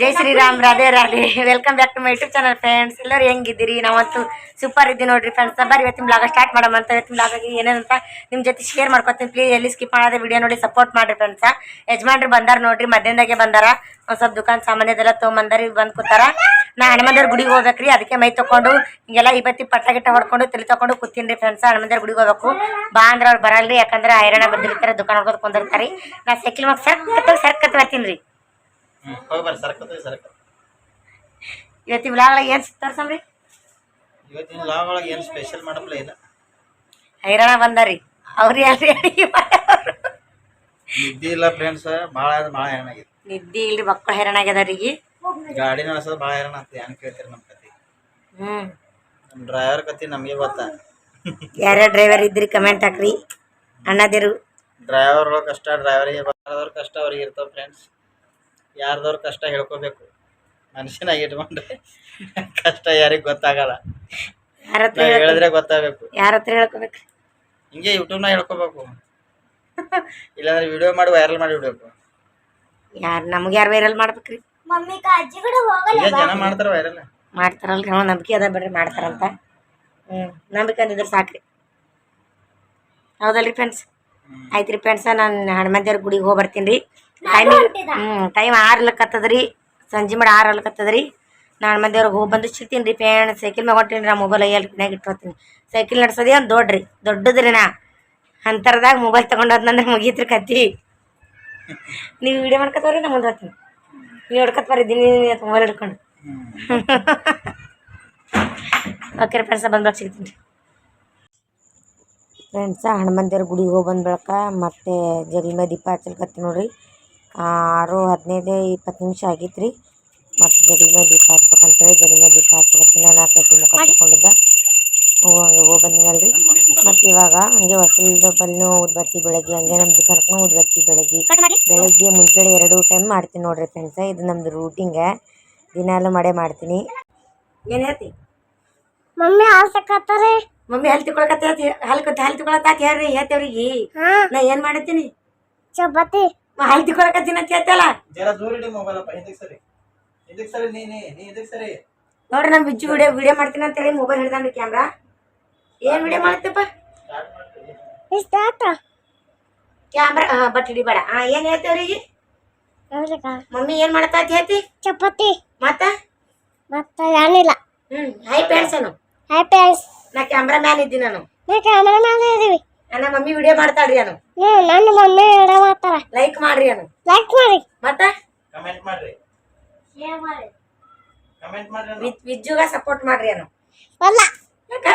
Jai Shriram, Radhe Radhe. Welcome back to my YouTube channel friends ಎಲ್ಲರೂ ಹೆಂಗಿದ್ದೀರಿ? ನಾವಂತೂ super ಇದ್ದೀವಿ ನೋಡ್ರಿ ಫ್ರೆಂಡ್ಸ್ ಬರ್ರಿ ಇವತ್ತಿನ ಬ್ಲಾಗ ಸ್ಟಾರ್ಟ್ ಮಾಡೋಣ ಅಂತ, ಇವತ್ತಿನ ಬ್ಲಾಗಾಗಿ ಏನೇನಂತ ನಿಮ್ಮ ಜೊತೆ ಶೇರ್ ಮಾಡ್ಕೊತೀನಿ. ಪ್ಲೀಸ್ ಎಲ್ಲಿ ಸ್ಕಿಪ್ ಮಾಡೋದೇ ವಿಡಿಯೋ ನೋಡಿ ಸಪೋರ್ಟ್ ಮಾಡ್ರಿ ಫ್ರೆಂಡ್ಸ ಯಜಮಾನ್ರು ಬಂದಾರ ನೋಡ್ರಿ, ಮಧ್ಯಾಹ್ನದಾಗೆ ಬಂದಾರ. ಒಂದು ಸ್ವಲ್ಪ ದುಕಾನ್ ಸಾಮಾನ್ಯದೆಲ್ಲ ತೊಗೊಂಬಂದಾರ ಇವ್ ಬಂದು ಕೂತಾರ. ನಾ ಹನುಮಂದರ ಗುಡಿಗೆ ಹೋಗ್ಬೇಕ್ರಿ, ಅದಕ್ಕೆ ಮೈ ತಕೊಂಡು ಹಿಂಗೆಲ್ಲ ಇವತ್ತಿ ಪಟ್ಟ ಗಿಟ್ಟ ಹೊಡ್ಕೊಂಡು ತಲೆ ತೊಗೊಂಡು ಕೂತೀನಿ ರೀ ಫ್ರೆಂಡ್ಸ್ ಹನುಮಂದರ ಗುಡಿಗೆ ಹೋಗ್ಬೇಕು. ಬಾ ಅಂದ್ರೆ ಅವ್ರು ಬರಲ್ರಿ, ಯಾಕಂದ್ರೆ ಹೈರಾಣ ಬಂದಿರ್ತಾರೆ, ದುಕಾನ್ ಹೊಡ್ಕೊಂಡು ಕುಂದಿರ್ತಾರೆ. ನಾ ಸೈಕಲ್ ಮಗ ಸರ್ ಸರ್ಕತ್ ಬರ್ತೀನಿ ರೀ. ಹೋಗಿ ಬರ್ರಿ ಸರ್ಕತ್ರಿ ಸರ್ಕತ್ ಇವತ್ತಿನ ಬ್ಲಾಗ್ ಏನು ತರ್ಸಮ್ರಿ ಇವತ್ತಿನ ಲಾವ್ ಒಳಗೆ ಏನು ಸ್ಪೆಷಲ್ ಮಾಡಪ್ಲ ಇಲ್ಲ. ಹೈರಾಣ ಬಂದಾರಿ. ಅವ್ರು ಯಾರು ನಿದ್ದೆ ಇಲ್ಲ ಫ್ರೆಂಡ್ಸ್ ಭಾಳ ಭಾಳ ಹೈರಾಣ ಆಗಿದೆ ನಿದ್ದೆ ಇಲ್ರಿ ಮಕ್ಕಳು ಹೈರಾಣ ಆಗ್ಯದವ್ರಿಗೆ ಗಾಡಿ ನಡೆಸೋದು ಭಾಳ ಹೈರಾಣ ಆಗ್ತದೆ ಏನು ಕೇಳ್ತೀರಿ ನಮ್ಮ ಕತೆ ಹ್ಞೂ ನಮ್ಮ ಡ್ರೈವರ್ ಕತೆ ನಮಗೆ ಗೊತ್ತಾ? ಯಾರ್ಯಾರು ಡ್ರೈವರ್ ಇದ್ರಿ ಕಮೆಂಟ್ ಹಾಕ್ರಿ. ಅಣ್ಣದಿರು. ಡ್ರೈವರ್ ಕಷ್ಟ ಡ್ರೈವರಿಗೆ ಬರ್ದವ್ರ ಕಷ್ಟ ಅವ್ರಿಗೆ ಇರ್ತಾವ ಫ್ರೆಂಡ್ಸ್ ಯಾರ್ದವ್ರ ಕಷ್ಟ ಹೇಳ್ಕೋಬೇಕು. ಮನುಷ್ಯನಾಗಿ ಇಟ್ಕೊಂಡ್ರೆ ಕಷ್ಟ ಯಾರಿಗೆ ಗೊತ್ತಾಗಲ್ಲ. ಯಾರ ಹತ್ರ ಹೇಳಿದ್ರೆ ಗೊತ್ತಾಗಬೇಕು. ಯಾರ ಹತ್ರ ಹೇಳ್ಕೋಬೇಕು? ಹಿಂಗೆ ಯೂಟ್ಯೂಬ್ನಾಗ ಹೇಳ್ಕೋಬೇಕು. ಇಲ್ಲಾಂದ್ರೆ ವಿಡಿಯೋ ಮಾಡಿ ವೈರಲ್ ಮಾಡಿ ಬಿಡ್ಬೇಕು. ಯಾರು ನಮ್ಗೆ ಯಾರು ವೈರಲ್ ಮಾಡ್ಬೇಕ್ರಿ? ಈಗ ಜನ ಮಾಡ್ತಾರ ವೈರಲ್ ಮಾಡ್ತಾರಲ್ರಿ ನಾವು ನಂಬಿಕೆ ಅದ ಬಿಡ್ರಿ ಮಾಡ್ತಾರಂತ. ಹ್ಞೂ ನಂಬಿಕೆ ಅಂದಿದ್ರೆ ಸಾಕ್ರಿ. ಹೌದಲ್ರಿ ಫ್ರೆಂಡ್ಸ್ ಆಯ್ತು ರೀ ಫ್ರೆಂಡ್ಸ ನಾನು ಹನುಮಂತೇವ್ರ ಗುಡಿಗೆ ಹೋಗಿ ಬರ್ತೀನಿ ರೀ. ಟೈಮ್ ಹ್ಞೂ ಟೈಮ್ ಆರ್ಲಕತ್ತದ್ರಿ. ಸಂಜೆ ಮಾಡಿ ಆರು ಅಲ್ಕತ್ತದ ರೀ ನಾನು ಮಂದಿಯವ್ರಿಗೆ ಹೋಗಿ ಬಂದು ಸಿಗ್ತೀನಿ ರೀ ಪೇಣ ಸೈಕಲ್ ಮ್ಯಾಗ ಹೊಂಟೀನಿ ರೀ ನಾ ಮೊಬೈಲ್ ಅಯ್ಯಲ್ ಪಿನ್ಯಾಗ ಇಟ್ಕೊತೀನಿ ಸೈಕಲ್ ನಡ್ಸೋದೇ ಒಂದು ದೊಡ್ಡ್ರಿ? ದೊಡ್ಡದ್ರಿ ನಾ. ಅಂತರದಾಗ ಮೊಬೈಲ್ ತೊಗೊಂಡೋದ್ನಂದ್ರೆ ಮುಗೀತ್ರಿ ಕತ್ತಿ. ನೀವು ವಿಡಿಯೋ ಮಾಡ್ಕೊತವ್ರಿ ನಾ ಮುಂದೆ ಹೋಗ್ತೀನಿ ನೀವು ಹಿಡ್ಕೊತ ಬರಿದ್ದೀನಿ ಮೊಬೈಲ್ ಹಿಡ್ಕೊಂಡು. ಓಕೆ ರೀ ಫ್ರೆಂಡ್ಸ ಬಂದ್ಬೇಕು ಸಿಗ್ತೀನಿ ಫ್ರೆಂಡ್ಸ ಹನುಮಂತಿಯವ್ರ ಗುಡಿಗೆ ಹೋಗಿ ಬಂದ ಬಳಿಕ ಮತ್ತೆ ಜಗಲ್ ಮೇಲೆ ದೀಪ ಹಚ್ಚಲ್ಕತ್ತಿ ನೋಡ್ರಿ. ಆರು ಹದಿನೈದು ಇಪ್ಪತ್ತು ನಿಮಿಷ ಆಗಿತ್ತು ರೀ ಮತ್ತು ಜಗಲ್ ಮೇಲೆ ದೀಪ ಹಚ್ಬೇಕಂತೇಳಿ ಜಗಲ್ ಮೇಲೆ ದೀಪ ಹಚ್ಬೇಕತ್ತೀನಿ ನಾನು ಕೈತಿ ಮುಖ ತಗೊಂಡಿದ್ದೆ ಹೋಗಿ ಬಂದಿನಲ್ರಿ. ಮತ್ತು ಇವಾಗ ಹಂಗೆ ಹೊಸಲ್ದ ಬಲ್ಲಿನೂ ಉದ್ಬತ್ತಿ ಬೆಳಗ್ಗೆ ಹಂಗೆ ನಮ್ಮ ದುಕಾನಕ್ಕೂ ಉದ್ಬತ್ತಿ ಬೆಳಗ್ಗೆ. ಬೆಳಗ್ಗೆ ಮುಂಜಾನೆ ಎರಡು ಟೈಮ್ ಮಾಡ್ತೀನಿ ನೋಡ್ರಿ ಫ್ರೆಂಡ್ಸ ಇದು ನಮ್ಮದು ರೂಟಿಂಗ ದಿನಾಲು ಮಾಡೇ ಮಾಡ್ತೀನಿ. ಏನು ಹೇಳ್ತಿ? ಮಮ್ಮಿ ಹಾಲ್ ಮಮ್ಮಿ ಹಾಲು ತಿಳ್ಕೊಳಕತ್ತೆ ಹಾಲು ಹಲ್ ತಿಳ್ಕೊಳತ್ತಾಕ ಹೇಳ್ರಿ ಹೇಳ್ತೇವ್ರಿಗೆ ಹಾ. ನಾ ಏನು ಮಾಡತ್ತೀನಿ ಚಪಾತಿ. ಹಲ್ ಕೊಡಕತ್ತೀನಿ ಅಂತ ಹೇಳ್ತಲ್ಲ? ಜರ ದೂರ ಇಡಿ ಮೊಬೈಲ್ ಅಪ್ಪ ಹಿಂದಕ್ಕೆ ಸರಿ. ಹಿಂದಕ್ಕೆ ಸರಿ ನೀನೇ ನೀ ಹಿಂದಕ್ಕೆ ಸರಿ. ನೋಡ್ರಿ ನಾನು ಬಿಚ್ಚು ವಿಡಿಯೋ ವಿಡಿಯೋ ಮಾಡ್ತೀನಿ ಅಂತ ಹೇಳಿ ಮೊಬೈಲ್ ಹಿಡ್ದಾನ್ರಿ ಕ್ಯಾಮ್ರಾ ಏನು ವಿಡಿಯೋ ಮಾಡ್ತಪ್ಪ ಕ್ಯಾಮ್ರಾ ಹಾಂ ಬಟ್ ಹಿಡಿಬೇಡ. ಹಾಂ ಏನು ಹೇಳ್ತೇವ್ರಿ ಮಮ್ಮಿ ಏನು ಮಾಡ್ತಾ ಅಂತ ಹೇಳ್ತಿ ಚಪಾತಿ. ಮತ್ತ? ಮತ್ತೆ ಏನಿಲ್ಲ ಹ್ಞೂ ಹೈ ಪ್ಯಾನ್ಸನು ಹೈ ಐಸ್ ನಾ ಕ್ಯಾಮ್ರಾ ಮ್ಯಾನ್ ಇದ್ದೀನಿ ನಾನು. ನಾ ಕ್ಯಾಮ್ರಾ ಮ್ಯಾನ್ ಇದೀವಿ ನನ್ನ ಮಮ್ಮಿ ವಿಡಿಯೋ ಮಾಡ್ತಾಳ್ರಿ ನಾನು ಹ್ಞೂ ನನ್ನ ಮಮ್ಮಿ ವಿಡಿಯೋ ಮಾಡ್ತಾರ. ಲೈಕ್ ಮಾಡ್ರಿ ನಾನು ಲೈಕ್ ಮಾಡಿ. ಮತ್ತ? ಕಮೆಂಟ್ ಮಾಡ್ರಿ. ಕಮೆಂಟ್ ಮಾಡ್ರಿ ಅನ್ನು. ವಿಜ್ ವಿಜ್ಜುಗ ಸಪೋರ್ಟ್ ಮಾಡ್ರಿ ನಾನು ಅಲ್ಲ. ಯಾಕ?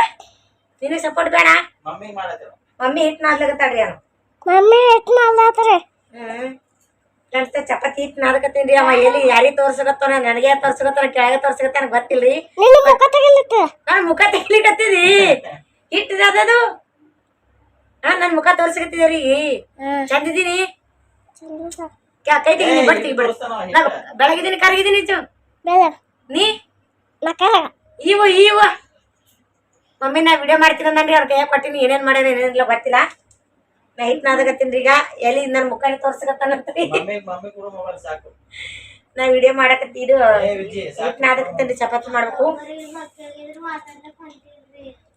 ನಿನಗೆ ಸಪೋರ್ಟ್ ಬೇಡ? ಮಮ್ಮಿಗೆ ಮಾಡತ್ತೇವ ಮಮ್ಮಿ ಹಿಟ್ಟು ನಾದ್ಲಕತ್ತಾಳ್ರಿ ಅನು. ಮಮ್ಮಿ ಹಿಟ್ ಮಾಡ್ಲಾತಾರೆ. ಹ್ಮ್. ಫ್ರೆಂಡ್ಸ್ ಚಪಾತಿ ಹಿಟ್ಟು ನಾದಕತ್ತೀನಿ ಅವ. ಎಲ್ಲಿ ಯಾರಿಗೆ ತೋರ್ಸಕತ್ತಾನ ನನಗೆ ತೋರ್ಸಕತ್ತಾನ ಕೆಳಗೆ ತೋರ್ಸಕತ್ತಾನ ಗೊತ್ತಿಲ್ರಿ. ನಿನ್ನ ಮುಖ ತೆಗಿಲಿತ್ತ ನಾನು ಮುಖ ತೆಗಿಲಿಕತ್ತಿದಿ. ಹಿಟ್ಟು ಅದದು ಹಾ ನನ್ ಮುಖ ತೋರ್ಸಕತ್ತಿದೀರಿ ಚಂದಿದ್ದೀನಿ. ಕ್ಯಾ- ಕೈ ತೆಗಿ ಬಿಡು ನಾ ಬೆಳಗಿದ್ದೀನಿ ಕರಗಿದ್ದೀನಿ ಚು. ನೀ? ಇವ ಇವು ಮಮ್ಮಿ ನಾ ವಿಡಿಯೋ ಮಾಡ್ತೀನಿ ಅಂದ್ರಿ ಅವ್ರ ಕೈಯಾಗ ಕೊಟ್ಟಿನಿ. ಏನೇನ್ ಮಾಡ್ಯಾರ ಏನೇನಿಲ್ಲ ಗೊತ್ತಿಲ್ಲ. ನಾ ಹಿಟ್ ನಾದಕತ್ತೀನಿ ಈಗ. ಎಲ್ಲಿ ನನ್ನ ಮುಖ ತೋರ್ಸಕತ್ತಾನಂತ್ರಿ ಮಮ್ಮಿ ಮಮ್ಮಿ ಕೂಡ ಮೊಬೈಲ್ ಸಾಕು. ನಾ ವಿಡಿಯೋ ಮಾಡಕತ್ತಿ ಇದು ಹಿಟ್ ನಾದಕತ್ತೀನಿ ಚಪಾತಿ ಮಾಡ್ಬೇಕು.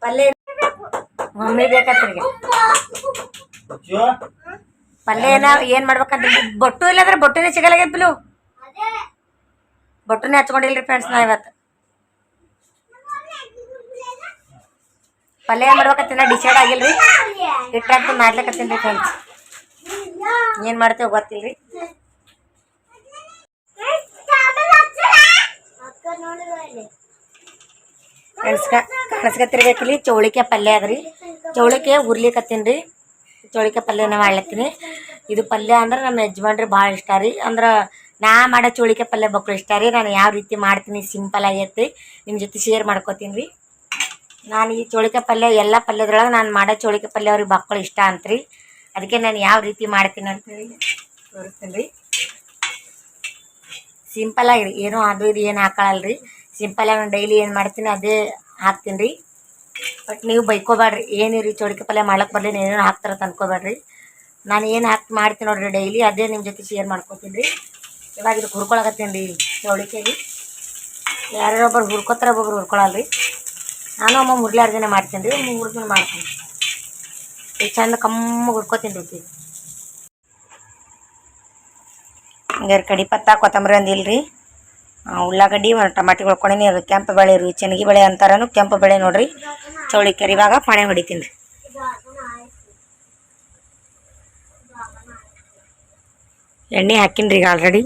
ಪಲ್ಯ ಮಮ್ಮಿ ಬೇಕತ್ರಿ ಈಗ ಜೋ ಪಲ್ಯ ಏನ ಏನ್ ಮಾಡ್ಬೇಕಂತ ಬೊಟ್ಟು ಇಲ್ಲಂದ್ರೆ ಬೊಟ್ಟುನೇ ಸಿಗಲಾಗ್ಯದ ಬಿಲು ಬೊಟ್ಟುನೇ ಹಚ್ಕೊಂಡಿಲ್ರಿ ಫ್ರೆಂಡ್ಸ್ ನಾ ಇವತ್ತು. ಪಲ್ಯ ಏನು ಮಾಡ್ಬೇಕಂತ ಡಿಸೈಡ್ ಆಗಿಲ್ರಿ? ಹಿಟ್ಟಂತ ಮಾಡ್ಲಿಕತ್ತೀನಿ ರೀ ಫ್ರೆಂಡ್ಸ್ ಏನ್ ಮಾಡ್ತೇವೆ ಗೊತ್ತಿಲ್ರಿ. ಫ್ರೆಂಡ್ಸ್ ಕಾಣಿಸ್ಕತ್ತಿರ್ಬೇಕಿಲ್ಲಿ ಚೌಳಿಕೆ ಪಲ್ಯ ಅದ್ರಿ ಚೌಳಿಕೆ ಹುರ್ಲಿಕತ್ತೀನಿ ರೀ. ಚೌಳಿಕೆ ಪಲ್ಯನ ಮಾಡ್ಲತ್ತೀನಿ. ಇದು ಪಲ್ಯ ಅಂದ್ರೆ ನಮ್ಮ ಯಜಮಾನ್ರಿ ಭಾಳ ಇಷ್ಟ ರೀ. ಅಂದ್ರೆ ನಾ ಮಾಡೋ ಚೌಳಿಕೆ ಪಲ್ಯ ಬಕ್ಳು ಇಷ್ಟ ರೀ. ನಾನು ಯಾವ ರೀತಿ ಮಾಡ್ತೀನಿ ಸಿಂಪಲ್ ಆಗೈತಿ ನಿಮ್ಮ ಜೊತೆ ಶೇರ್ ಮಾಡ್ಕೋತೀನಿ ರೀ. ನಾನು ಈ ಚೌಳಿಕೆ ಪಲ್ಯ ಎಲ್ಲ ಪಲ್ಯದೊಳಗೆ ನಾನು ಮಾಡೋ ಚೌಳಿಕೆ ಪಲ್ಯ ಅವ್ರಿಗೆ ಬಕ್ಕಳು ಇಷ್ಟ ಅಂತ್ರಿ. ಅದಕ್ಕೆ ನಾನು ಯಾವ ರೀತಿ ಮಾಡ್ತೀನಿ ಅಂತೇಳಿ ತೋರಿಸ್ತೀನಿ ರೀ. ಸಿಂಪಲ್ ಆಗಿ ಏನೋ ಅದು ಇದು ಏನು ಹಾಕೊಳ್ಳಲ್ರಿ ಸಿಂಪಲ್ ಆಗಿ ನಾನು ಡೈಲಿ ಏನು ಮಾಡ್ತೀನಿ ಅದೇ ಹಾಕ್ತೀನಿ ರೀ. ಬಟ್ ನೀವು ಬೈಕೋಬೇಡ್ರಿ ಏನು ರೀ ಚೌಳಿಕೆ ಪಲ್ಯ ಮಾಡ್ಲಕ್ಕೆ ಬರಲಿ ಏನೇನು ಹಾಕ್ತಾರ ಅಂತ ಅನ್ಕೋಬೇಡ್ರಿ ನಾನು ಏನು ಹಾಕಿ ಮಾಡ್ತೀನಿ ನೋಡ್ರಿ ಡೈಲಿ ಅದೇ ನಿಮ್ಮ ಜೊತೆ ಶೇರ್ ಮಾಡ್ಕೊತೀನಿ ರೀ. ಇವಾಗ ಇದು ಹುರ್ಕೊಳಕತ್ತೀನಿ ರೀ ಚೌಳಿಕೆಗೆ ಯಾರ್ಯಾರೊಬ್ಬರು ಹುರ್ಕೋತಾರೆ ಒಬ್ಬೊಬ್ರು ಹುರ್ಕೊಳಲ್ರಿ ನಾನು ಅಮ್ಮ ಮುರ್ಲಾರ್ದಿನ ಮಾಡ್ತೀನಿ ರೀ ಮೂರು ದಿನ ಮಾಡ್ತೀನಿ. ಈಗ ಚಂದ ಕಮ್ಮ ಹುರ್ಕೋತೀನಿ ರೀ ಹಂಗಾರೆ ಕಡಿ ಪತ್ತ ಕೊತ್ತಂಬರಿ ಅಂದಿಲ್ಲ ಆ, ಉಳ್ಳಾಗಡ್ಡಿ ಒಂದು ಟಮಾಟಿ ಅದು ಕೆಂಪು ಬೆಳೆ ರೀ ಚೆನ್ನಗಿ ಬೆಳೆ ಅಂತಾರನು ಕೆಂಪು ಬೆಳೆ ನೋಡ್ರಿ. ಚೌಳಿ ಇವಾಗ ಪಾಣೆ ಹೊಡಿತೀನಿ. ರೀ ಎಣ್ಣೆ ಹಾಕಿನ್ರಿ ಈಗ ಆಲ್ರೆಡಿ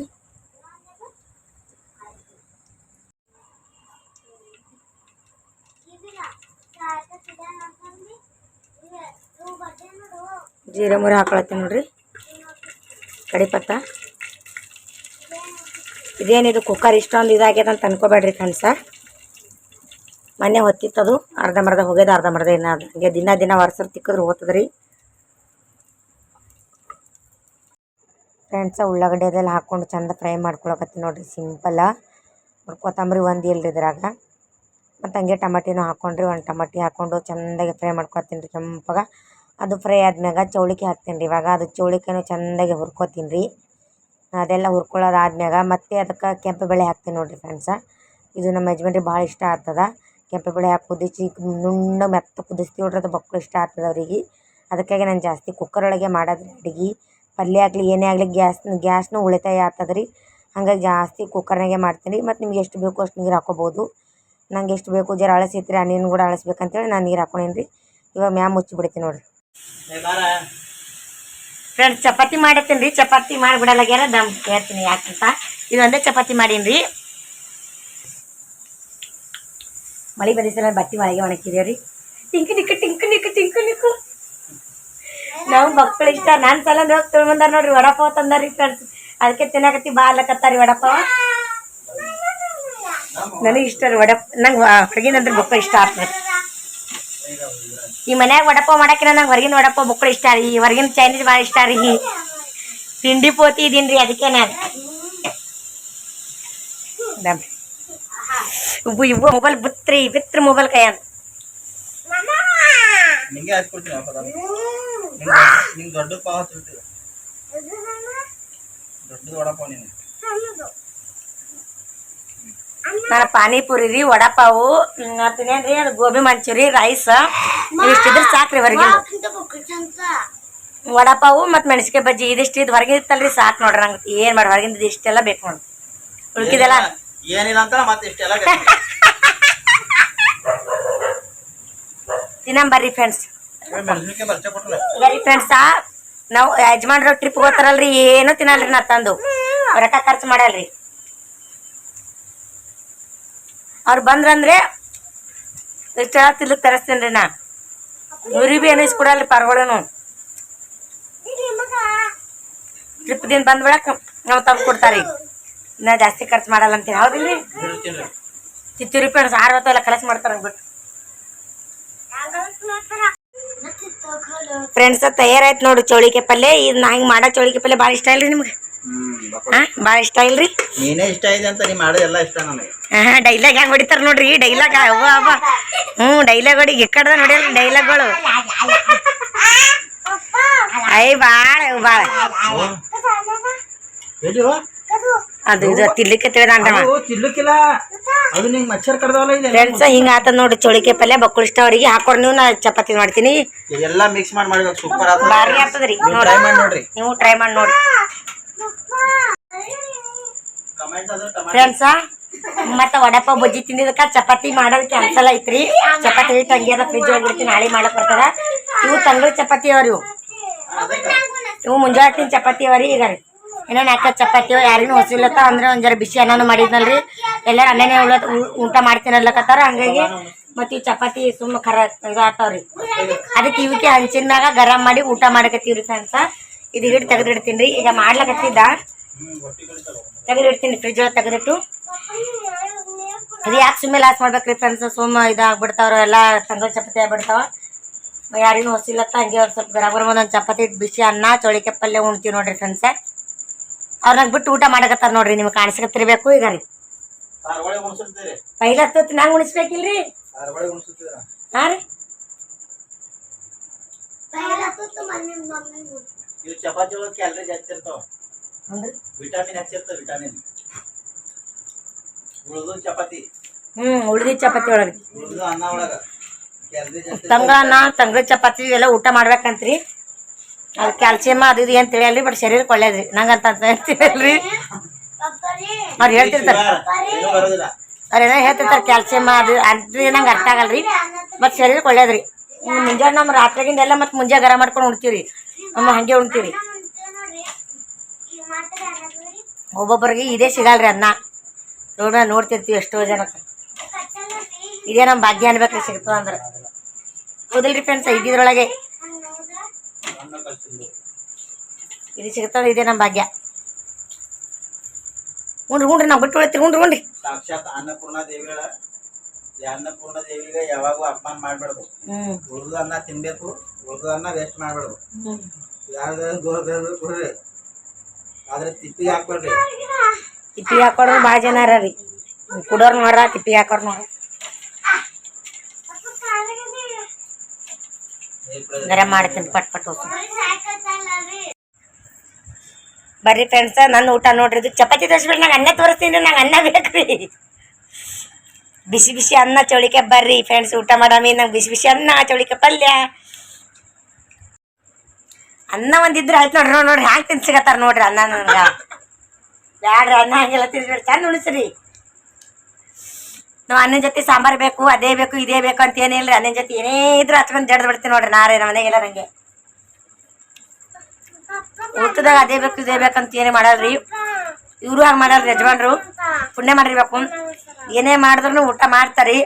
ಜೀರೆ ಮುರಿ ಹಾಕೊಳತ್ತೀನಿ ನೋಡ್ರಿ. ಕಡಿಪತ್ತ ಇದೇನಿದು ಕುಕ್ಕರ್ ಇಷ್ಟೊಂದು ಇದಾಗ್ಯದ ಅಂತ ಅನ್ಕೋಬೇಡ್ರಿ ಫ್ರೆಂಡ್ಸ ಮೊನ್ನೆ ಹೊತ್ತಿತ್ತದು ಅರ್ಧಂಬರ್ಧ ಹೋಗ್ಯದ ಅರ್ಧಂಬರ್ಧ ಇನ್ನ ಹಂಗೆ ದಿನ ದಿನ ವರ್ಷ ತಿಕ್ಕಿದ್ರೆ ಹೋಗ್ತದ್ರಿ. ಫ್ರೆಂಡ್ಸ ಉಳ್ಳಾಗಡ್ಡೆ ಅದೆಲ್ಲ ಹಾಕ್ಕೊಂಡು ಚಂದ ಫ್ರೈ ಮಾಡ್ಕೊಳಕತ್ತೀನಿ ನೋಡ್ರಿ ಸಿಂಪಲ್ಲ ಕೊತ್ತಂಬರಿ ಒಂದು ಇಲ್ರಿ ಇದ್ರಾಗ. ಮತ್ತು ಹಂಗೆ ಟಮಾಟಿನೂ ಹಾಕ್ಕೊಂಡ್ರಿ ಒಂದು ಟಮಾಟಿ ಹಾಕ್ಕೊಂಡು ಚಂದಾಗಿ ಫ್ರೈ ಮಾಡ್ಕೊತೀನಿ ರೀ ಕೆಂಪಾಗ. ಅದು ಫ್ರೈ ಆದ್ಮ್ಯಾಗ ಚೌಳಿಕೆ ಹಾಕ್ತೀನಿ ರೀ ಇವಾಗ ಅದು ಚೌಳಿಕೆನೂ ಚಂದಾಗಿ ಹುರ್ಕೊತೀನಿ ರೀ ಅದೆಲ್ಲ ಹುರ್ಕೊಳ್ಳೋದು ಆದ್ಮ್ಯಾಗ ಮತ್ತೆ ಅದಕ್ಕೆ ಕೆಂಪು ಬೇಳೆ ಹಾಕ್ತೀನಿ ನೋಡಿರಿ ಫ್ರೆಂಡ್ಸ ಇದು ನಮ್ಮ ಯಜಮಾನ್ರಿಗೆ ಭಾಳ ಇಷ್ಟ ಆಗ್ತದ. ಕೆಂಪು ಬೇಳೆ ಹಾಕಿ ಕುದಿಸಿ ನುಣ್ಣ ಮೆತ್ತ ಕುದಿಸ್ತೀವಿ ನೋಡ್ರಿ, ಅದು ಬಕ್ಕಳು ಇಷ್ಟ ಆಗ್ತದೆ ಅವರಿಗೆ. ಅದಕ್ಕಾಗಿ ನಾನು ಜಾಸ್ತಿ ಕುಕ್ಕರ್ ಒಳಗೆ ಮಾಡೋದು ಅಡುಗೆ. ಪಲ್ಯ ಆಗಲಿ, ಏನೇ ಆಗಲಿ ಗ್ಯಾಸ್, ಗ್ಯಾಸ್ನೂ ಉಳಿತಾಯ ಆಗ್ತದೆ ರೀ. ಹಾಗಾಗಿ ಜಾಸ್ತಿ ಕುಕ್ಕರ್ನಾಗೆ ಮಾಡ್ತೀನಿ ಮತ್ತು ನಿಮ್ಗೆ ಎಷ್ಟು ಬೇಕು ಅಷ್ಟು ನೀರು ಹಾಕೋಬೋದು. ನಂಗೆ ಎಷ್ಟು ಬೇಕು ಜರ ಅಳಸೈತ್ರಿ ಆ ನೀನು ಕೂಡ ಅಳಸ್ಬೇಕಂತೇಳಿ ನಾನು ನೀರು ಹಾಕೊಂಡೇನಿ ರೀ ಇವಾಗ ಮ್ಯಾಮ್ ಮುಚ್ಚಿಬಿಡ್ತೀನಿ ನೋಡ್ರಿ. ಫ್ರೆಂಡ್ಸ್ ಚಪಾತಿ ಮಾಡತ್ತೀನಿ ರೀ ಚಪಾತಿ ಮಾಡಿಬಿಡಲಾಗ್ಯಾರ ದಮ್ ಹೇಳ್ತೀನಿ ಯಾಕಂತ. ಇದೊಂದೇ ಚಪಾತಿ ಮಾಡೀನಿ ರೀ ಮಳೆ ಬಂದಿದ್ದಲ್ಲ ಬಟ್ಟೆ ಒಳಗೆ ಒಣಗಿದೇವ್ ರೀ ಟಿಂಕು ನಿಕ್ಕು ಟಿಂಕು ನಿಕ್ಕು ಟಿಂಕು ನಿಕ್ಕು. ನಾವು ಮಕ್ಕಳು ಇಷ್ಟ. ನಾನು ಸಲ ಹೋಗಿ ತೊಗೊಂಬಂದಾರ ನೋಡ್ರಿ, ವಡಪಾವ್ ತಂದಾರಿ ಫ್ರೆಂಡ್ಸ್ ಅದಕ್ಕೆ ತಿನ್ನಕತ್ತಿ ಬಾ ಅಲ್ಲಕತ್ತಾರ ರೀ ವಡಪಾವ. ನನಗೆ ಇಷ್ಟ ರೀ ವಡಪ್ ನಂಗೆ ಹೊರಗಿನ ಅಂದ್ರೆ ಮಕ್ಕಳು ಇಷ್ಟ ಆಗ್ತದೆ. ಈ ಮನ್ಯಾಗ ವಡಪಾವ್ ಮಾಡಕ್ಕಿನ ನಂಗೆ ಹೊರಗಿನ ವಡಪಾವ್ ಮಕ್ಕಳು ಇಷ್ಟ ರೀ ಹೊರಗಿನ ಚೈನೀಸ್ ಭಾಳ ಇಷ್ಟ ರೀ ತಿಂಡಿ ಪೋತಿ ಇದೀನಿ ರೀ ಅದಕ್ಕೆ ನಾನು ಇವು ಇವು ಮೊಬೈಲ್ ಬಿತ್ರಿ ಬಿತ್ರಿ ಮೊಬೈಲ್ ಕೈ ಅಂತ ನಿಂಗೆ ಹಾಕ್ಕೊಡ್ತೀನಿ ವಾಪಸ್ ನಿಂಗೆ ದೊಡ್ಡ ಪಾವ ತಿಳ್ತೀವಿ ದೊಡ್ಡದು ವಡಪಾವ್ ನೀನು ನಾನು ಪಾನಿಪುರಿ ರೀ ವಡಪಾವು ತಿನ್ನೇನ್ರಿ ಅದು ಗೋಬಿ ಮಂಚೂರಿ ರೈಸ್. ಇಷ್ಟಿದ್ರೆ ಸಾಕ್ರಿ ಹೊರಗೆ ವಡಪಾವು ಮತ್ತು ಮೆಣಸಿಕಾಯಿ ಬಜ್ಜಿ ಇದಿಷ್ಟು ಇದು ಹೊರಗಿನ ಇತ್ತಲ್ರಿ ಸಾಕು ನೋಡ್ರಿ ನಂಗೆ. ಏನು ಮಾಡಿ ಹೊರಗಿಂದ ಇಷ್ಟೆಲ್ಲ ಬೇಕು ನೋಡಿ ಉಳ್ಕಿದೆಲ್ಲ. ಏನಿಲ್ಲ ಅಂತ ಮತ್ತೆ ಇಷ್ಟೆಲ್ಲ. ತಿನ್ನಂಬರ್ರಿ ಫ್ರೆಂಡ್ಸ್ ಏ, ಮೆಣಸಿನ್ಕಾಯಿ ಬರ್ಚ ಕೊಟ್ಟಲ್ಲ ಬರೀ ಫ್ರೆಂಡ್ಸ ನಾವು ಯಜಮಾನ್ರು ಟ್ರಿಪ್ ಹೋಗ್ತಾರಲ್ರಿ ಏನೂ ತಿನ್ನಲ್ರಿ ನಾ ತಂದು. ರೊಕ್ಕ ಖರ್ಚು ಮಾಡಲ್ರಿ. ಅವ್ರು ಬಂದ್ರಂದ್ರೆ ಇಷ್ಟೆಲ್ಲ ತಿಲ್ಲಕ್ ತರಿಸ್ತೀನಿ ರೀ ನಾ. ಇವ್ರಿಗೆ ಭೀ ಏನು ಇಸ್ಕೊಡಲ್ರಿ ಪರ್ಗಳೇನು ಟ್ರಿಪ್ ದಿನ ಬಂದ್ ಬಿಡಕ್ ನಾವು ತಂದು ಕೊಡ್ತಾರಿ. ನಾ ಜಾಸ್ತಿ ಖರ್ಚು ಮಾಡಲ್ಲ ಅಂತೀನಿ ಹೌದಿಲ್ರಿ? ಚಿತ್ತು ರೂಪಾಯಿ ಫ್ರೆಂಡ್ಸ್ ಆರು ಹೊತ್ತೆಲ್ಲ ಕಲಸ್ ಮಾಡ್ತಾರ ಬಿಟ್ಟು ಫ್ರೆಂಡ್ಸ್ ತಯಾರಾಯ್ತು ನೋಡು ಚೌಳಿಕೆ ಪಲ್ಯ. ಇದು ನಾ ಹಿಂಗೆ ಮಾಡೋ ಚೌಳಿಕೆ ಪಲ್ಯ ಭಾಳ ಇಷ್ಟ ಇಲ್ರಿ ನಿಮ್ಗೆ? ಭಾಳ ಇಷ್ಟ ಇಲ್ರಿ? ನೀನೇ ಇಷ್ಟ ಇದೆ ಅಂತ ನೀ ಮಾಡೋದು ಎಲ್ಲ ಇಷ್ಟ ನನಗೆ. ಹಾಂ ಡೈಲಾಗ್ ಹೆಂಗೆ ಹೊಡಿತಾರ ನೋಡ್ರಿ ಡೈಲಾಗ್ ಅವ್ವ ಅವ್ವ. ಹ್ಞೂ ಡೈಲಾಗ್ ಹೊಡಿ ಗಿಕ್ಕಡ್ದ ನೋಡಿಲ್ರಿ ಡೈಲಾಗ್ಗಳು ಐ ಭಾಳ ಭಾಳ? ಅದು ಇದು ತಿರ್ಲಿಕ್ಕೆ ತಿಳಿದಂಟವ ಅದು ತಿನ್ಲಿಕ್ಕಿಲ್ಲ ಅದು ನಿಂಗೆ ಮಚ್ಚರ್ ಕಡ್ದವಲ್ಲ ಇಲ್ಲ ಫ್ರೆಂಡ್ಸ್ ಹಿಂಗೆ ಆತದ ನೋಡಿ ಚೋಳಿಕೆ ಪಲ್ಯ ಬಕ್ಕುಳ ಇಷ್ಟ ಅವರಿಗೆ ಹಾಕೊಂಡು ನೀವು ನಾ ಚಪಾತಿ ಮಾಡ್ತೀನಿ. ಎಲ್ಲ ಮಿಕ್ಸ್ ಮಾಡಿ ಮಾಡ್ಬೇಕು ಸೂಪರ್ ಭಾರಿ ಆಗ್ತದ್ರಿ ಟ್ರೈ ಮಾಡಿ ನೋಡ್ರಿ. ನೀವು ಟ್ರೈ ಮಾಡಿ ನೋಡಿ ಕಮೆಂಟ್ ಅದ್ರ ಟಮಾಟ ಫ್ರೆಂಡ್ಸ ಮತ್ತೆ ವಡಪ್ಪ ಬಜ್ಜಿ ತಿಂದಿದ್ದಕ್ಕ ಚಪಾತಿ ಮಾಡೋದು ಕ್ಯಾನ್ಸಲ್ ಐತ್ರಿ ಚಪಾತಿ ಹಿಟ್ಟು ಹಂಗೆ ಅದ ಫ್ರಿಜ್ ಹೋಗ್ಬಿಡ್ತೀನಿ ನಾಳೆ ಮಾಡಕ್ ಬರ್ತಾರ. ಇವು ತಂಗಳು ಚಪಾತಿ ಅವ್ರಿ ಇವು ಮುಂಜಾನೆ ಚಪಾತಿ ಅವ್ರಿ ಈಗ ಏನೋ ನಾಕ ಚಪಾತಿ ಯಾರಿಗೂ ಹೊಸಿಲತ್ತ ಅಂದ್ರೆ ಒಂದ್ ಜರ ಬಿಸಿ ಅನ್ನನೂ ಮಾಡಿದ್ನಲ್ರಿ. ಎಲ್ಲಾರು ಅನ್ನನೇ ಮಾಡಿ ಊಟ ಮಾಡ್ತೀನಲ್ಲಕತ್ತಾರ, ಹಂಗಾಗಿ ಮತ್ತೆ ಇವು ಚಪಾತಿ ಸುಮ್ಮ ಖರ ಇದಾಗ್ತಾವ್ರಿ. ಅದಕ್ಕೆ ಇವಕ್ಕೆ ಹಂಚಿನ ಮ್ಯಾಗ ಗರಂ ಮಾಡಿ ಊಟ ಮಾಡಕತ್ತೀವ್ರಿ ಫ್ರೆಂಡ್ಸ ಇದು ಹಿಟ್ಟು ತೆಗೆದಿಡ್ತೀನಿ ರೀ. ಈಗ ಮಾಡ್ಲಕತ್ತಿದ್ದ. ತೆಗೆದಿಡ್ತೀನಿ ಫ್ರಿಜ್ ಒಳಗೆ ತೆಗೆದಿಟ್ಟು. ಅದು ಯಾಕೆ ಸುಮ್ಮನೆ ಲಾಸ್ ಮಾಡ್ಬೇಕ್ರಿ ಫ್ರೆಂಡ್ಸ್ ಸುಮ್ಮ ಇದಾಗ್ಬಿಡ್ತಾವ್ರ ಎಲ್ಲ ತಂಗಳ ಚಪಾತಿ ಆಗ್ಬಿಡ್ತಾವ. ಯಾರಿಗೂ ಹೊಸಿಲತ್ತ ಹಂಗೆ ಅವ್ರು ಸ್ವಲ್ಪ ಗರ ಒಂದೊಂದು ಚಪಾತಿ, ಬಿಸಿ ಅನ್ನ ಚೋಳಿಕೆ ಪಲ್ಯ ಉಣ್ತೀವಿ ನೋಡ್ರಿ ಫ್ರೆಂಡ್ಸ ಅವ್ರನ್ನ ಬಿಟ್ಟು ಊಟ ಮಾಡಕತ್ತಾರ ನೋಡ್ರಿ, ನಿಮ್ಗೆ ಕಾಣಿಸ್ಕತ್ತಿರ್ಬೇಕು ಈಗ ರೀ. ಪೈಲ ಹತ್ತು ನಂಗೆ ಉಣಿಸ್ಬೇಕಿಲ್ರಿ? ಹಾಂ ರೀ. ಇವ್ ಚಪಾತಿ ಒಳಗೆ ಕ್ಯಾಲರಿ ಜಾಸ್ತಿ ಇರ್ತಾವ. ಹೆಚ್ಚಿರ್ತಾವ ವಿಟಮಿನ್ ಉಳಿದು ವಿಟಾಮಿನ್ ಉಳ್ದು ಚಪಾತಿ. ಹ್ಮ್ ಉಳಿದಿ ಚಪಾತಿ ಒಳಗೆ. ಉಳಿದು ಅನ್ನ ಒಳಗ. ಕ್ಯಾಲರಿ ಜಾಸ್ತಿ ತಂಗ ತಂಗಳ ಚಪಾತಿ ಎಲ್ಲ ಊಟ ಮಾಡ್ಬೇಕಂತ್ರಿ. ಅದು ಕ್ಯಾಲ್ಸಿಯಮ್ ಅದು ಇದು ಏನು ತಿಳಿಯಲ್ರಿ ಬಟ್ ಶರೀರಕ್ಕೆ ಒಳ್ಳೇದ್ರಿ. ನಂಗಂತ ಅಂತ ಹೇಳ್ರಿ ಅವ್ರು ಹೇಳ್ತಿರ್ತಾರೆ. ಅವ್ರ ಏನೋ ಹೇಳ್ತಿರ್ತಾರ ಕ್ಯಾಲ್ಸಿಯಮ್ ಅದು ಅದ್ರಿ ನಂಗೆ ಅರ್ಥ ಆಗಲ್ರಿ. ಮತ್ತು ಶರೀರಕ್ಕೆ ಒಳ್ಳೇದ್ರಿ. ಹ್ಮ್, ಮುಂಜಾನೆ ನಮ್ಮ ರಾತ್ರಿಗಿಂದ ಎಲ್ಲ ಮತ್ತೆ ಮುಂಜಾನೆ ಗರ ಮಾಡ್ಕೊಂಡು ಉಣ್ತೀವಿ ನಮ್ಮ ಹಂಗೆ ಉಣ್ತೀವಿ. ಒಬ್ಬೊಬ್ಬರಿಗೆ ಇದೇ ಸಿಗಲ್ರಿ ಅನ್ನ. ನೋಡ ನೋಡ್ತಿರ್ತೀವಿ ಎಷ್ಟೋ ಜನಕ್ಕೆ. ಇದೇ ನಮ್ಮ ಭಾಗ್ಯ ಅನ್ಬೇಕ್ರಿ ಸಿಗ್ತದ ಅಂದ್ರೆ. ಹೌದಿಲ್ರಿ ಫ್ರೆಂಡ್ಸ್ ಇದ್ದಿದ್ರೊಳಗೆ. ಇದು ಸಿಗ್ತದ ಇದೇ ನಮ್ಮ ಭಾಗ್ಯ. ಉಣ್ರಿ ಉಣ್ರಿ, ನಾವು ಬಿಟ್ಟು ಉಳಿತೀರಿ ಉಣ್ರಿ ಉಣ್ರಿ. ಸಾಕ್ಷಾತ್ ಅನ್ನಪೂರ್ಣ ದೇವಿಗೆ ಯಾವಾಗೂ ಅಪಮಾನ ಮಾಡ್ಬಾರ್ದು. ಉಳ್ದು ಅನ್ನ ತಿನ್ಬೇಕು ಉಳ್ದು ಅನ್ನ ವೇಸ್ಟ್ ಮಾಡ್ಬಾರ್ದು. ಯಾರ್ದಾದ್ರು ಗೋರ್ದಾದ್ರು ಕೊಡ್ರಿ. ಆದ್ರೆ ತಿಪ್ಪಿ ಹಾಕ್ಬೇಡ್ರಿ ತಿಪ್ಪಿಗೆ ಹಾಕೋರು ಭಾಳ ಜನ ರೀ. ಕುಡೋರ್ ನೋಡ್ರ ತಿಪ್ಪಿಗೆ ಹಾಕೋರ್ ನೋಡ್ರ. ಗರಂ ಮಾಡ್ತೀನಿ ಪಟ್ ಪಟ್ ಹೋಸು. ಬರ್ರಿ ಫ್ರೆಂಡ್ಸ್ ನನ್ನ ಊಟ ನೋಡ್ರಿ ಇದು ಚಪಾತಿ ತರಿಸ್ಬಿಟ್ಟು ನಂಗೆ ಅನ್ನ ತೋರಿಸ್ತೀನಿ ನಂಗೆ ಅನ್ನ ಬೇಕ್ರಿ. ಬಿಸಿ ಬಿಸಿ ಅನ್ನ ಚೌಳಿಕೆ ಬರ್ರಿ ಫ್ರೆಂಡ್ಸ್ ಊಟ ಮಾಡಮಿ. ನಂಗೆ ಬಿಸಿ ಬಿಸಿ ಅನ್ನ ಚೌಳಿಕೆ ಪಲ್ಯ? ಅನ್ನ ಒಂದಿದ್ರೆ ಆಯ್ತು ನೋಡ್ರಿ, ನೋಡಿ, ನೋಡ್ರಿ, ಹ್ಯಾಂಗೆ ತಿನ್ಸಿಗತ್ತಾರ ನೋಡ್ರಿ ಅನ್ನ ನನಗೆ. ಬ್ಯಾಡ್ರಿ, ಅನ್ನ ಹಂಗೆಲ್ಲ ತಿನ್ಸ್ಬಿಡ್ರಿ. ಚಂದ ಉಣಿಸ್ರಿ. ನಾವು ಅನ್ನ ಜೊತೆ ಸಾಂಬಾರು ಬೇಕು, ಅದೇ ಬೇಕು, ಇದೇ ಬೇಕು ಅಂತ ಏನಿಲ್ಲ ಅನ್ನ ಜೊತೆ ಏನೇ ಇದ್ರು ಹಚ್ಕೊಂಡು ಜಡ್ದು ಬಿಡ್ತೀನಿ ನೋಡ್ರಿ ನಾರೇ ನಮ್ಮ ಮನೆಗೆಲ್ಲ ನಂಗೆ. ಊಟದಾಗ ಅದೇ ಬೇಕು, ಇದೇ ಬೇಕಂತ ಏನೇ ಮಾಡಲ್ರಿ. ಇವರು ಹಂಗೆ ಮಾಡ್ಯಾರ ಯಜಮಾನ್ರು. ಪುಣ್ಯ ಮಾಡಿರ್ಬೇಕು. ಏನೇ ಮಾಡಿದ್ರು ಊಟ ಮಾಡ್ತಾರಿ.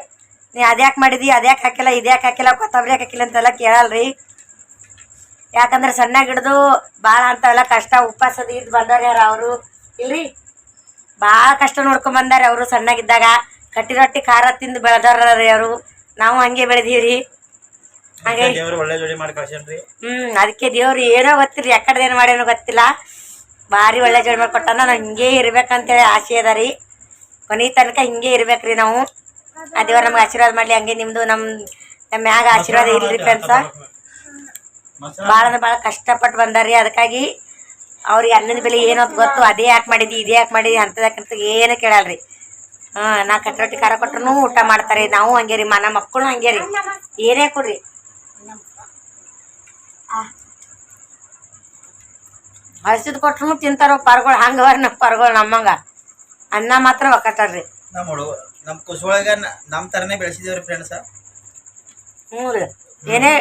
ನೀ ಅದ್ಯಾಕೆ ಮಾಡಿದಿ ಅದ್ಯಾಕೆ ಹಾಕಿಲ್ಲ ಇದ್ಯಾಕೆ ಹಾಕಿಲ್ಲ ಕೊತ್ತಂಬರಿ ಯಾಕೆ ಹಾಕಿಲ್ಲ ಅಂತೆಲ್ಲ ಕೇಳಲ್ರಿ. ಯಾಕಂದ್ರೆ ಸಣ್ಣಗೆ ಹಿಡ್ದು ಭಾಳ ಅಂತವೆಲ್ಲ ಕಷ್ಟ ಉಪವಾಸದ ಇದ್ದು ಬಂದವ್ರು ಯಾರು ಅವರು. ಇಲ್ರಿ? ಭಾಳ ಕಷ್ಟ ನೋಡ್ಕೊಂಡ್ ಬಂದಾರೆ ಅವರು ಸಣ್ಣಗಿದ್ದಾಗ ಕಟ್ಟಿ ರೊಟ್ಟಿ ಖಾರ ತಿಂದು ಬೆಳೆದವ್ರಿ ಅವರು ನಾವು ಹಂಗೆ ಬೆಳೆದೀವ್ರಿ. ಹಾಗೆ ಹ್ಞೂ ಅದಕ್ಕೆ ದೇವ್ರು ಏನೋ ಗೊತ್ತಿಲ್ಲ ಯಾಕಡೆ ಏನು ಮಾಡ್ಯಾನೋ ಗೊತ್ತಿಲ್ಲ. ಭಾರಿ ಒಳ್ಳೆ ಜೋಡಿ ಕೊಟ್ಟಾನ ನಾವು ಹಿಂಗೆ ಇರ್ಬೇಕಂತೇಳಿ ಆಸೆ ಅದ ರೀ. ಕೊನೆ ತನಕ ಹಿಂಗೆ ಇರ್ಬೇಕ್ರಿ ನಾವು. ಆ ನಮ್ಗೆ ಆಶೀರ್ವಾದ ಮಾಡ್ಲಿ. ಹಂಗೆ ನಿಮ್ದು ನಮ್ಮ ನಮ್ಮ ಮ್ಯಾಗ ಆಶೀರ್ವಾದ ಇಲ್ರಿ ಫ್ರೆಂಡ್ಸ. ಭಾಳ ಅಂದ್ರೆ ಭಾಳ ಕಷ್ಟಪಟ್ಟು ಬಂದಾರ್ರಿ. ಅದಕ್ಕಾಗಿ ಅವ್ರಿಗೆ ಅನ್ನದ ಬೆಲೆ ಏನೋ ಅಂತ ಗೊತ್ತು. ಅದೇ ಯಾಕೆ ಮಾಡಿದಿ, ಇದೇ ಯಾಕೆ ಮಾಡಿದಿ ಅಂತದಕ್ಕಂತ ಏನು ಕೇಳಲ್ರಿ. ಹಾಂ, ನಾ ಕಟ್ಟರೊಟ್ಟಿ ಖಾರ ಕೊಟ್ರು ಊಟ ಮಾಡ್ತಾರೆ. ನಾವು ಹಂಗೆ ರೀ ಮನ ಮಕ್ಕಳು ಹಂಗೆ ರೀ. ಏನೇ ಕೊಡ್ರಿ. ಹಸಿದ್ ಕೊಟ್ರು ತಿಂತಾರೋ ಪರ್ಗಳು ಹಂಗವ್ರಿ ನಮ್ಮ ಪರ್ಗಳು ನಮ್ಮಂಗ. ಅನ್ನ ಮಾತ್ರ ಒಕ್ಕತಾರ್ರಿ ನಮ್ಮ ಹುಡುಗ ನಮ್ಮ ಕುಸೊಳಗ ನಮ್ಮ ತರನೇ ಬೆಳೆಸಿದೇವ್ರಿ ಫ್ರೆಂಡ್ಸ್ ಹ್ಞೂ ರೀ. ಏನೇ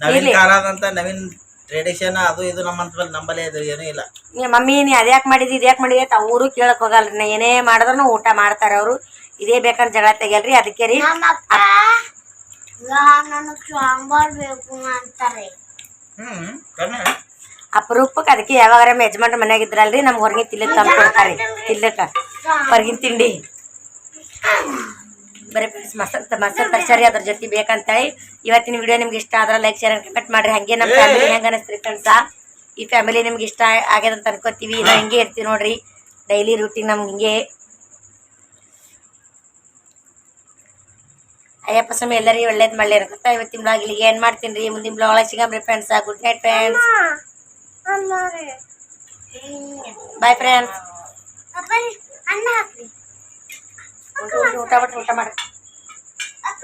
ನವೀನ್ ಕಾಲದಂತ ನವೀನ್ ಟ್ರೆಡಿಷನ್ ಅದು ಇದು ನಮ್ಮಂತ ನಂಬಲೇ ಇದು ಏನೂ ಇಲ್ಲ. ನೀ ಮಮ್ಮಿ ನೀ ಅದ್ಯಾಕೆ ಮಾಡಿದಿ ಇದ್ಯಾಕೆ ಮಾಡಿದಿ ಅಂತ ಅವರು ಕೇಳಕ್ ಹೋಗಲ್ರಿ. ನಾ ಏನೇ ಮಾಡಿದ್ರು ಊಟ ಮಾಡ್ತಾರೆ ಅವರು. ಇದೇ ಬೇಕಂತ ಜಗಳ ತೆಗಿಯಲ್ರಿ. ಅದಕ್ಕೆ ರೀ ನಮ್ಮಪ್ಪ ನನಗೆ ಸಾಂಬಾರ್ ಬೇಕು ಅಂತಾರೆ. ಹ್ಮ್. ಕರ್ನ ಅಪರೂಪಕ್ಕೆ ಅದಕ್ಕೆ ಯಾವಾಗಾರ ಯಜಮಾನ್ರ ಮನ್ಯಾಗ ಇದ್ರಲ್ರಿ ನಮ್ಗೆ ಹೊರಗಿನ ತಿಲ್ಲಕ್ ತಂದು ಕೊಡ್ತಾರೆ ತಿಲ್ಲಕ ಹೊರಗಿನ ತಿಂಡಿ. ಬರೀ ಫ್ರೆಂಡ್ಸ್ ಮಸಾಲ ಮಸಾಲೆ ತರ್ಸಾರಿ ಅದ್ರ ಜೊತೆ ಬೇಕಂತೇಳಿ. ಇವತ್ತಿನ ವಿಡಿಯೋ ನಿಮ್ಗೆ ಇಷ್ಟ ಆದ್ರೆ ಲೈಕ್ ಶೇರ್ ಕಮೆಂಟ್ ಮಾಡ್ರಿ. ಹಂಗೆ ನಮ್ಮ ಫ್ಯಾಮಿಲಿ ಹೆಂಗೆ ಅನಿಸ್ತೀರಿ ಫ್ರೆಂಡ್ಸ ಈ ಫ್ಯಾಮಿಲಿ ನಿಮ್ಗೆ ಇಷ್ಟ ಆಗ್ಯದ ಅಂತ ಅನ್ಕೋತೀವಿ. ನಾವು ಹಿಂಗೆ ಇರ್ತೀವಿ ನೋಡ್ರಿ. ಡೈಲಿ ರೂಟೀನ್ ನಮ್ಗೆ ಹಿಂಗೆ. ಅಯ್ಯಪ್ಪ ಸ್ವಾಮಿ ಎಲ್ಲರಿಗೂ ಒಳ್ಳೇದು ಮಾಡಲಿ ಅನ್ಕೊತಾ ಇವತ್ತಿನ ಬ್ಲಾಗ್ ಇಲ್ಲಿಗೆ ಏನು ಮಾಡ್ತೀನಿ ರೀ ಮುಂದಿನ blog ಸಿಗಂಬ್ರಿ friends friends good night friends bye friends ಅನ್ನ ಹಾಕ್ರಿ ಊಟ ಊಟ ಊಟ ಮಾಡಿ. ಅಕ್ಕ